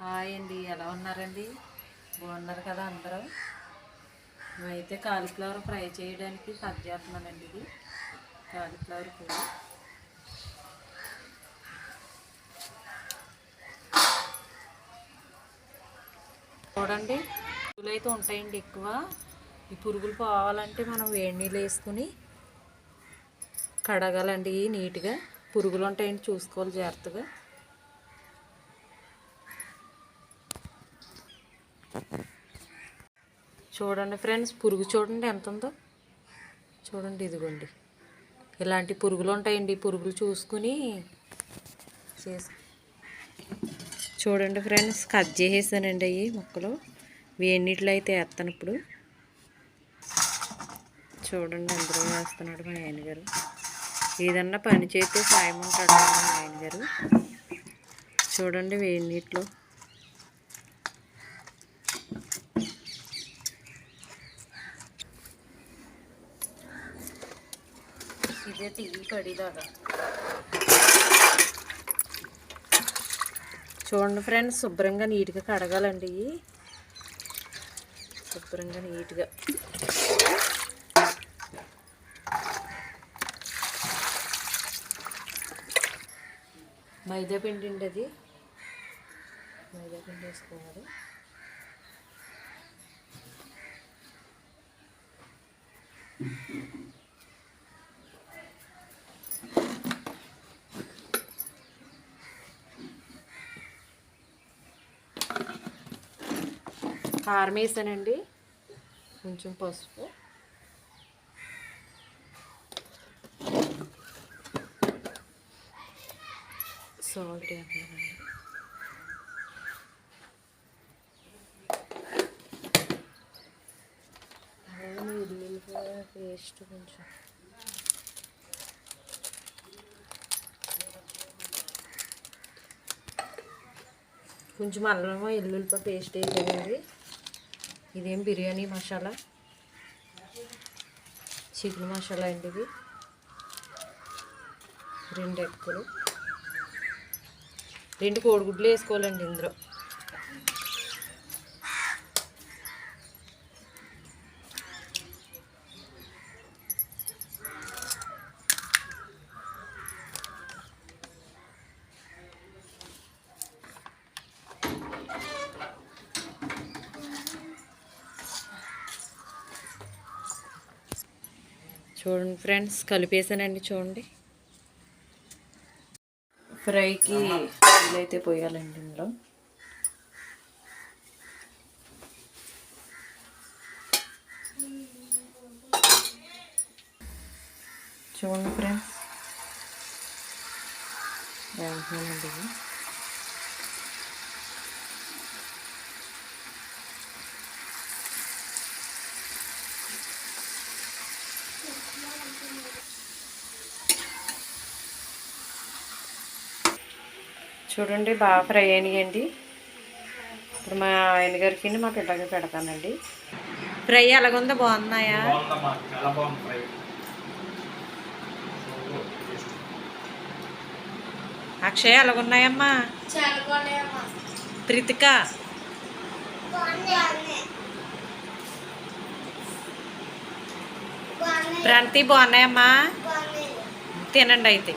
Hi అండి ఎలా ఉన్నారండి? బాగున్నారు కదా అందరూ? మేమైతే కాలీఫ్లవర్ ఫ్రై చేయడానికి కట్ చేస్తున్నానండి ఇది. కాలీఫ్లవర్ కూర. చూడండి పురుగులు అయితే ఉంటాయండి ఎక్కువ. ఈ పురుగులు పోవాలంటే మనం వేడి నీళ్ళు వేసుకుని కడగాలండి నీట్గా. పురుగులు ఉంటాయండి చూసుకోవాలి జాగ్రత్తగా. చూడండి ఫ్రెండ్స్ పురుగు చూడండి ఎంత ఉందో చూడండి ఇదిగోండి. ఇలాంటి పురుగులు ఉంటాయండి. పురుగులు చూసుకుని చేసు చూడండి ఫ్రెండ్స్ కట్ చేసేసానండి అవి ముక్కలు. వేడినీటిలో అయితే వేస్తాను ఇప్పుడు. చూడండి అందరూ వేస్తున్నాడు మా ఆయన గారు. ఏదన్నా పని చేస్తే సాయం ఉంటాడు మా ఆయన గారు. చూడండి వేడి నీటిలో. ఇదే తీగి కడిలాగా చూడండి ఫ్రెండ్స్ శుభ్రంగా నీట్గా కడగాలండి. శుభ్రంగా నీట్గా. మైదా పిండి అండి అది. మైదా పిండి వేసుకోవాలి. కారం వేసానండి కొంచెం పసుపు. సాల్ట్ వేసానండి పేస్ట్ కొంచెం. కొంచెం అల్లం ఎల్లుల్లిపాయ పేస్ట్ వేసానండి ఇదేం బిర్యానీ మసాలా? చికెన్ మసాలా అండి ఇది. రెండు ఎక్కులు రెండు కోడిగుడ్లు వేసుకోవాలండి ఇందులో. చూడండి ఫ్రెండ్స్ కలిపేసానండి చూడండి. ఫ్రైకి ఇదైతే పోయాలండి ఇందులో. చూడండి ఫ్రెండ్స్. అండి చూడండి బాగా ఫ్రై అయినాయండి. ఇప్పుడు మా ఆయన గారికి మా పిల్లకి పెడతానండి. ఫ్రై ఎలాగుందో బాగున్నాయా? బాగుందమ్మా చాలా బాగుంది ఫ్రై. అక్షయ్ ఎలాగున్నాయమ్మా? ప్రీతిక? ప్రంతి బాగున్నాయమ్మా? బాగున్నాయి. తినండి అయితే.